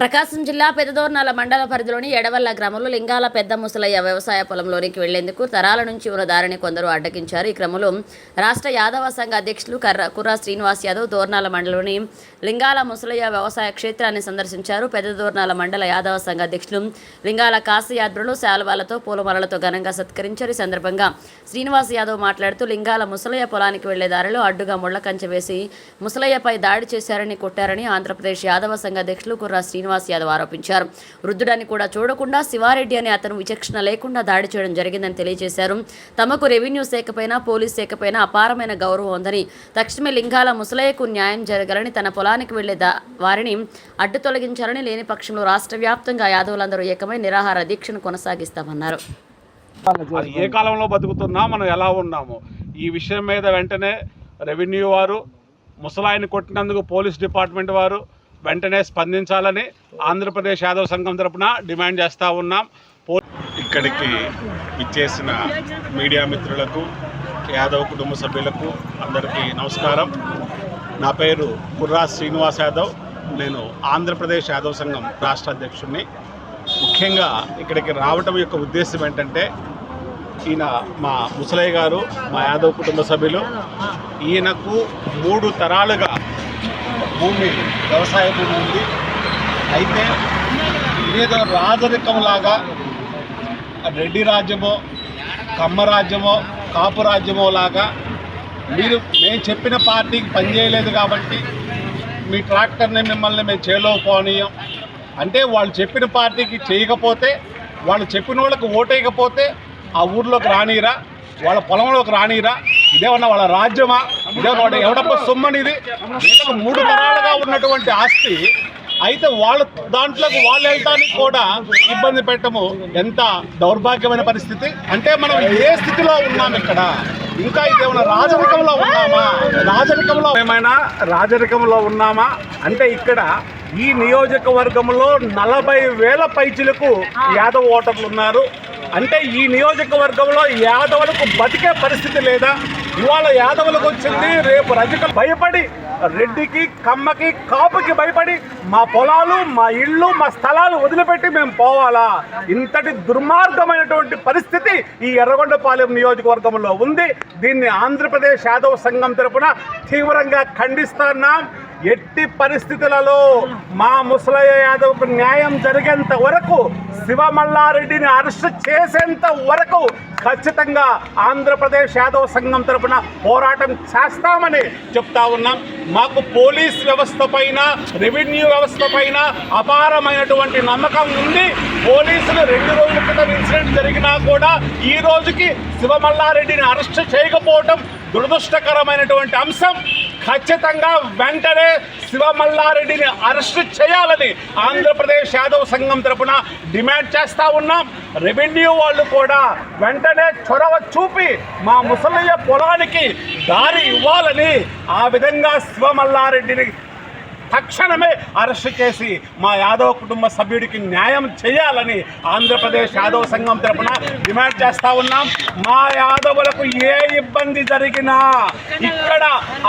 ప్రకాశం జిల్లా పెద్దదోర్నాల మండల పరిధిలోని ఎడవల్ల గ్రామంలో లింగాల పెద్ద ముసలయ్య వ్యవసాయ పొలంలోనికి వెళ్ళేందుకు తరాల నుంచి ఉన్న దారిని కొందరు అడ్డగించారు. ఈ క్రమంలో రాష్ట్ర యాదవ సంఘ అధ్యక్షులు కర్ర కుర్రా శ్రీనివాస్ యాదవ్ దోర్నాల మండలంలోని లింగాల ముసలయ్య వ్యవసాయ క్షేత్రాన్ని సందర్శించారు. పెద్ద దోర్నాల మండల యాదవ సంఘ అధ్యక్షులు లింగాల కాశీ శాల్వాలతో శాలువాలతో పూలమాలలతో ఘనంగా సత్కరించారు. ఈ సందర్భంగా శ్రీనివాస్ యాదవ్ మాట్లాడుతూ లింగాల ముసలయ్య పొలానికి వెళ్ళే దారిలో అడ్డుగా ముళ్ళ కంచె వేసి ముసలయ్యపై దాడి చేశారని కొట్టారని ఆంధ్రప్రదేశ్ యాదవ సంఘ అధ్యక్షులు కుర్రా శ్రీనివాస్ యాదవ్ ఆరోపించారు. వృద్ధుడని కూడా చూడకుండా శివారెడ్డి అనే అతను విచక్షణ లేకుండా దాడి చేయడం జరిగిందని తెలియజేశారు. తమకు రెవెన్యూ శాఖపైన పోలీస్ శాఖపైన అపారమైన గౌరవం ఉందని తక్షణమే లింగాల ముసలయ్యకు న్యాయం జరగాలని తన పొలానికి వెళ్ళే దా వారిని అడ్డు తొలగించాలని లేని పక్షంలో రాష్ట్ర వ్యాప్తంగా యాదవులందరూ ఏకమై నిరాహార దీక్షను కొనసాగిస్తామన్నారు. ఏ కాలంలో బతుకుతున్నా మనం ఎలా ఉన్నాము. ఈ విషయం మీద వెంటనే రెవెన్యూ వారు ముసలాయిని కొట్టినందుకు పోలీస్ డిపార్ట్మెంట్ వారు వెంటనే స్పందించాలని ఆంధ్రప్రదేశ్ యాదవ్ సంఘం తరపున డిమాండ్ చేస్తూ ఉన్నాం. ఇక్కడికి ఇచ్చేసిన మీడియా మిత్రులకు యాదవ్ కుటుంబ సభ్యులకు అందరికీ నమస్కారం. నా పేరు కుర్రా శ్రీనివాస్ యాదవ్. నేను ఆంధ్రప్రదేశ్ యాదవ్ సంఘం రాష్ట్ర అధ్యక్షుడిని ముఖ్యంగా ఇక్కడికి రావటం యొక్క ఉద్దేశం ఏంటంటే ఈయన మా ముసలయ్య గారు మా యాదవ్ కుటుంబ సభ్యులు. ఈయనకు మూడు తరాలుగా భూమి వ్యవసాయ భూమి. ఉంది అయితే ఇదేదో రాజరికంలాగా రెడ్డి రాజ్యమో కమ్మ రాజ్యమో కాపు రాజ్యమో లాగా మీరు మేము చెప్పిన పార్టీకి పనిచేయలేదు కాబట్టి మీ ట్రాక్టర్ని మిమ్మల్ని మేము చేయలేకపోనీయం అంటే వాళ్ళు చెప్పిన పార్టీకి చేయకపోతే వాళ్ళు చెప్పిన వాళ్ళకి ఓటేయకపోతే ఆ ఊర్లోకి రానిరా వాళ్ళ పొలంలోకి రానిరా ఇదేమన్నా వాళ్ళ రాజ్యమా? ఇదేమన్నా వాళ్ళ ఎవడప్ప సొమ్మని ఇది? మూడు తరాలుగా ఉన్నటువంటి ఆస్తి. అయితే వాళ్ళ దాంట్లోకి వాళ్ళు వెళ్ళడానికి కూడా ఇబ్బంది పెట్టము. ఎంత దౌర్భాగ్యమైన పరిస్థితి. అంటే మనం ఏ స్థితిలో ఉన్నాం ఇక్కడ? ఇంకా ఇదేమన్నా రాజరికంలో ఉన్నామా? రాజరికంలో ఏమైనా? రాజరికంలో ఉన్నామా? అంటే ఇక్కడ ఈ నియోజకవర్గంలో నలభై వేల పైచులకు యాదవ్ ఓటర్లు ఉన్నారు. అంటే ఈ నియోజకవర్గంలో యాదవులకు బతికే పరిస్థితి లేదా? ఇవాళ యాదవులకు వచ్చింది రేపు రజక భయపడి రెడ్డికి కమ్మకి కాపుకి భయపడి మా పొలాలు మా ఇళ్ళు మా స్థలాలు వదిలిపెట్టి మేము పోవాలా? ఇంతటి దుర్మార్గమైనటువంటి పరిస్థితి ఈ ఎర్రగొండపాలెం నియోజకవర్గంలో ఉంది. దీన్ని ఆంధ్రప్రదేశ్ యాదవ సంఘం తరపున తీవ్రంగా ఖండిస్తున్నాం. ఎట్టి పరిస్థితులలో మా ముసలయ్య యాదవ్కు న్యాయం జరిగేంత వరకు శివమల్లారెడ్డిని అరెస్ట్ చేసేంత వరకు ఖచ్చితంగా ఆంధ్రప్రదేశ్ యాదవ్ సంఘం తరపున పోరాటం చేస్తామని చెప్తా ఉన్నాం. మాకు పోలీస్ వ్యవస్థ పైన రెవెన్యూ వ్యవస్థ పైన అపారమైనటువంటి నమ్మకం ఉంది. పోలీసులు రెండు రోజుల క్రితం ఇన్సిడెంట్ జరిగినా కూడా ఈ రోజుకి శివమల్లారెడ్డిని అరెస్ట్ చేయకపోవటం దురదృష్టకరమైనటువంటి అంశం ఖచ్చితంగా వెంటనే శివమల్లారెడ్డిని అరెస్ట్ చేయాలని ఆంధ్రప్రదేశ్ యాదవ్ సంఘం తరపున డిమాండ్ చేస్తా ఉన్నాం. రెవెన్యూ వాళ్ళు కూడా వెంటనే చొరవ చూపి మా ముసలయ్య పొలానికి దారి ఇవ్వాలని ఆ విధంగా శివమల్లారెడ్డిని తక్షణమే అరెస్ట్ చేసి మా యాదవ్ కుటుంబ సభ్యుడికి న్యాయం చేయాలని ఆంధ్రప్రదేశ్ యాదవ్ సంఘం తరఫున డిమాండ్ చేస్తా ఉన్నాం. మా యాదవులకు ఏ ఇబ్బంది జరిగినా ఇక్కడ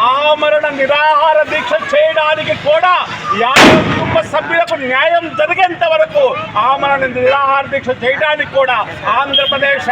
ఆమరణ నిరాహార దీక్ష చేయడానికి కూడా యాదవ్ కుటుంబ సభ్యులకు న్యాయం జరిగేంత వరకు ఆమరణ నిరాహార దీక్ష చేయడానికి కూడా ఆంధ్రప్రదేశ్